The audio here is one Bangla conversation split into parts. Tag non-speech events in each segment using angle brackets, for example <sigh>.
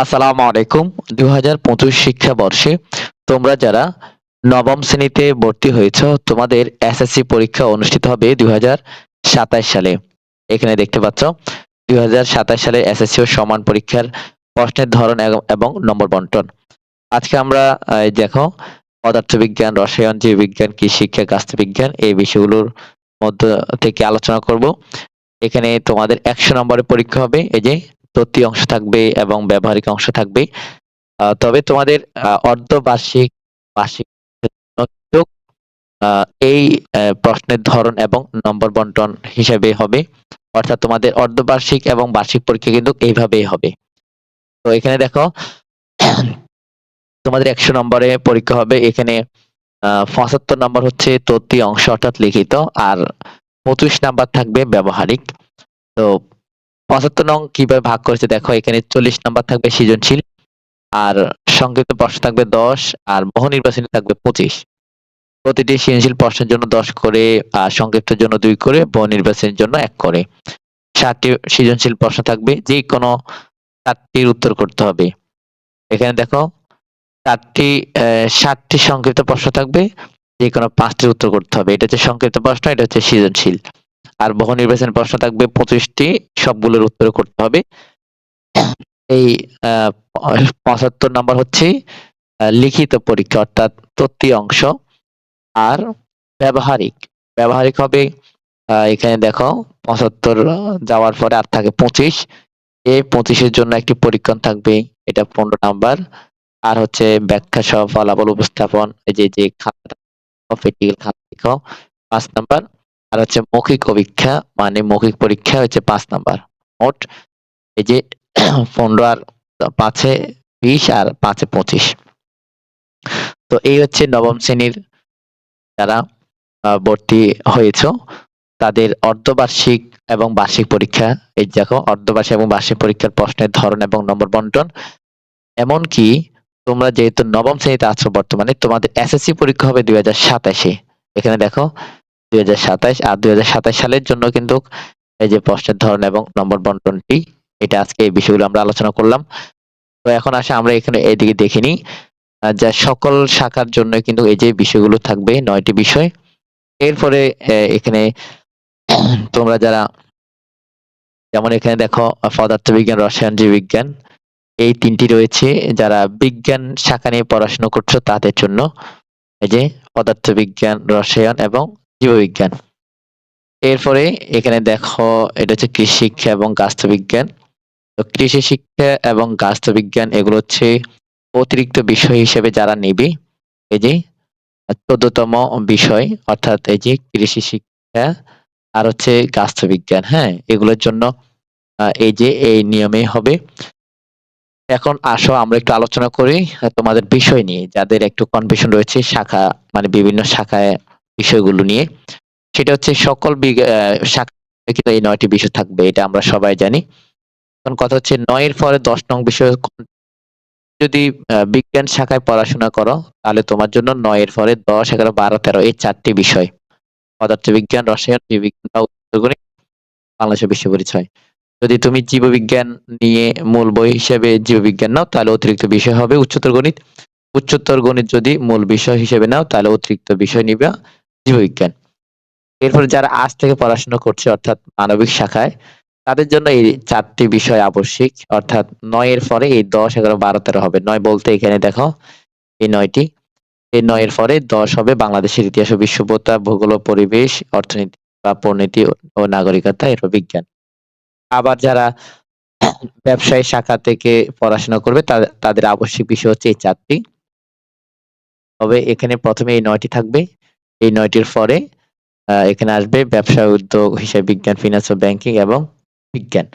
আসসালামু আলাইকুম। দুই হাজার পঁচিশ শিক্ষাবর্ষে তোমরা যারা নবম শ্রেণীতে ভর্তি হয়েছ, তোমাদের এসএসসি পরীক্ষা অনুষ্ঠিত হবে দুই হাজার সাতাশ সালে। এখানে দেখতে পাচ্ছ দুই হাজার সাতাশ সালে এসএসসি ও সমান পরীক্ষার প্রশ্নের ধরন এবং- নম্বর বন্টন। আজকে আমরা দেখো, পদার্থবিজ্ঞান, রসায়ন, জীববিজ্ঞান কৃষি শিক্ষা গাছবিজ্ঞান এই বিষয়গুলোর মধ্য থেকে আলোচনা করব। এখানে তোমাদের একশো নম্বরের পরীক্ষা হবে, এই যে তত্ত্বীয় অংশ থাকবে এবং ব্যবহারিক অংশ থাকবে। তবে তোমাদের অর্ধবার্ষিক, বার্ষিক এই প্রশ্নের ধরন এবং নম্বর বন্টন হিসেবে হবে। অর্থাৎ তোমাদের অর্ধবার্ষিক এবং বার্ষিক পরীক্ষা কিন্তু এইভাবেই হবে। তো এখানে দেখো, তোমাদের একশো নম্বরে পরীক্ষা হবে। এখানে পঁচাত্তর নম্বর হচ্ছে তত্ত্বীয় অংশ অর্থাৎ লিখিত, আর পঁচিশ নাম্বার থাকবে ব্যবহারিক। তো পঁচাত্তর নং কীভাবে ভাগ করেছে? দেখো, এখানে চল্লিশ নাম্বার থাকবে সৃজনশীল, আর সংক্ষিপ্ত প্রশ্ন থাকবে দশ, আর বহু নির্বাচনী থাকবে পঁচিশ। প্রতিটি সৃজনশীল প্রশ্নের জন্য দশ করে, আর সংক্ষিপ্তের জন্য দুই করে বহু নির্বাচনের জন্য এক করে। ষাটটি সৃজনশীল প্রশ্ন থাকবে, যে কোনো চারটির উত্তর করতে হবে। এখানে দেখো, চারটি ষাটটি সংক্ষিপ্ত প্রশ্ন থাকবে, যে কোনো পাঁচটির উত্তর করতে হবে। এটা হচ্ছে সংক্ষিপ্ত প্রশ্ন, এটা হচ্ছে সৃজনশীল। আর বহু নির্বাচন প্রশ্ন থাকবে পঁচিশটি, সবগুলোর উত্তর করতে হবে। এই পঁচাত্তর নাম্বার হচ্ছে লিখিত পরীক্ষা অর্থাৎ তত্ত্বীয় অংশ। আর ব্যবহারিক ব্যবহারিক হবে এখানে দেখো, পঁচাত্তর যাওয়ার পরে আর থাকে পঁচিশ। এই পঁচিশের জন্য একটি পরীক্ষণ থাকবে, এটা পনেরো নাম্বার। আর হচ্ছে ব্যাখ্যা সহ ফলাফল উপস্থাপন, এই যে যে খাতা প্র্যাকটিক্যাল খাতা পাঁচ নাম্বার। আর হচ্ছে মৌখিক অভিক্ষা মানে মৌখিক পরীক্ষা হচ্ছে পাঁচ নাম্বার। মোট এই যে <clears throat> পনেরো আর পাঁচে বিশ আর পাঁচে পঁচিশ। তো এই হচ্ছে নবম শ্রেণির যারা ভর্তি হয়েছ, তাদের অর্ধবার্ষিক এবং বার্ষিক পরীক্ষা। এই দেখো, অর্ধবার্ষিক এবং বার্ষিক পরীক্ষার প্রশ্নের ধরন এবং নম্বর বন্টন। এমনকি তোমরা যেহেতু নবম শ্রেণীতে আছো বর্তমানে, তোমাদের এসএসসি পরীক্ষা হবে দুই হাজার সাতাশে। এখানে দেখো আর দুই হাজার সাতাশ সালের জন্য কিন্তু এই যে প্রশ্নের ধরন এবং নম্বর বন্টনটি এটা আজকে এই বিষয়গুলো আমরা আলোচনা করলাম। তো এখন আসে আমরা এখানে এইদিকে দেখে নিই আহ, যা সকল শাখার জন্য কিন্তু এই যে বিষয়গুলো থাকবে নয়টি বিষয়। এরপরে এখানে <clears throat> তোমরা যারা যেমন এখানে দেখো পদার্থবিজ্ঞান রসায়ন জীববিজ্ঞান এই তিনটি রয়েছে। যারা বিজ্ঞান শাখা নিয়ে পড়াশোনা করছ তাদের জন্য এই যে পদার্থবিজ্ঞান রসায়ন এবং জীববিজ্ঞান। এরপরে এখানে দেখো, এটা হচ্ছে কৃষি শিক্ষা এবং গাছবিজ্ঞান তো কৃষি শিক্ষা এবং গাছবিজ্ঞান এগুলো হচ্ছে অতিরিক্ত বিষয় হিসেবে যারা নেবে, এই যে চোদ্দতম বিষয়, অর্থাৎ এই যে কৃষি শিক্ষা আর হচ্ছে গাছবিজ্ঞান হ্যাঁ? এগুলোর জন্য এই যে এই নিয়মে হবে। এখন আসো, আমরা একটু আলোচনা করি তোমাদের বিষয় নিয়ে, যাদের একটু কনফিউশন রয়েছে, শাখা মানে বিভিন্ন শাখায় বিষয়গুলো নিয়ে। সেটা হচ্ছে সকল কিন্তু এই নয়টি বিষয় থাকবে, এটা আমরা সবাই জানি। এখন কথা হচ্ছে নয়ের পরে দশ নং বিষয় যদি বিজ্ঞান শাখায় পড়াশোনা করো, তাহলে তোমার জন্য নয়ের পরে দশ, এগারো, বারো, তেরো এই চারটি বিষয়। পদার্থবিজ্ঞান রসায়ন, জীববিজ্ঞান বাংলাদেশের বিশ্ব পরিচয়। যদি তুমি জীববিজ্ঞান নিয়ে মূল বই হিসেবে জীববিজ্ঞান নাও, তাহলে অতিরিক্ত বিষয় হবে উচ্চতর গণিত। উচ্চতর গণিত যদি মূল বিষয় হিসেবে নাও, তাহলে অতিরিক্ত বিষয় নিবে। জীববিজ্ঞান এরপরে যারা আজ থেকে পড়াশোনা করছে, অর্থাৎ মানবিক শাখায়, তাদের জন্য এই চারটি বিষয় আবশ্যিক। অর্থাৎ নয়ের পরে এই দশ, এগারো, বারো, তেরো হবে। নয় বলতে এখানে দেখো, এই নয়টি। এই নয়ের পরে দশ হবে বাংলাদেশের ইতিহাস ও বিশ্ববতা ভূগোল পরিবেশ, অর্থনীতি বা পরিণতি ও নাগরিকতা এরপর বিজ্ঞান। আবার যারা ব্যবসায়ী শাখা থেকে পড়াশোনা করবে তাদের আবশ্যিক বিষয় হচ্ছে এই চারটি। তবে এখানে প্রথমে এই নয়টি থাকবে। এই নয়টির পরে এখানে আসবে ব্যবসা উদ্যোগ হিসাব বিজ্ঞান ফিনান্স ও ব্যাংকিং এবং বিজ্ঞান।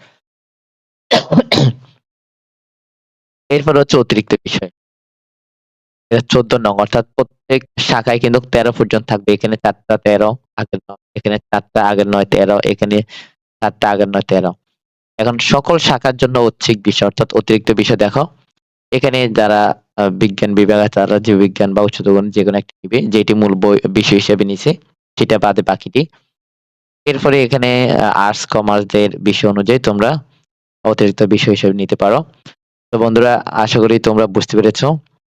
এরপর হচ্ছে অতিরিক্ত বিষয়। চোদ্দ নং, অর্থাৎ প্রত্যেক শাখায় কিন্তু তেরো পর্যন্ত থাকবে। এখানে চারটা তেরো, আগের এখানে চারটা, আগের নয় তেরো, এখানে চারটা, আগের নয় তেরো। এখন সকল শাখার জন্য ঐচ্ছিক বিষয়, অর্থাৎ অতিরিক্ত বিষয় দেখো। এখানে যারা বিজ্ঞান বিভাগ আছে, তারা জীববিজ্ঞান বা উচ্চতর যে কোনো একটা নিবে, যেটি মূল বই, বিষয় হিসেবে নিছে, সেটা বাদে বাকিটি। এরপরে এখানে আর্টস কমার্সদের বিষয় অনুযায়ী তোমরা অতিরিক্ত বিষয় হিসেবে নিতে পারো। তো বন্ধুরা, আশা করি তোমরা বুঝতে পেরেছ।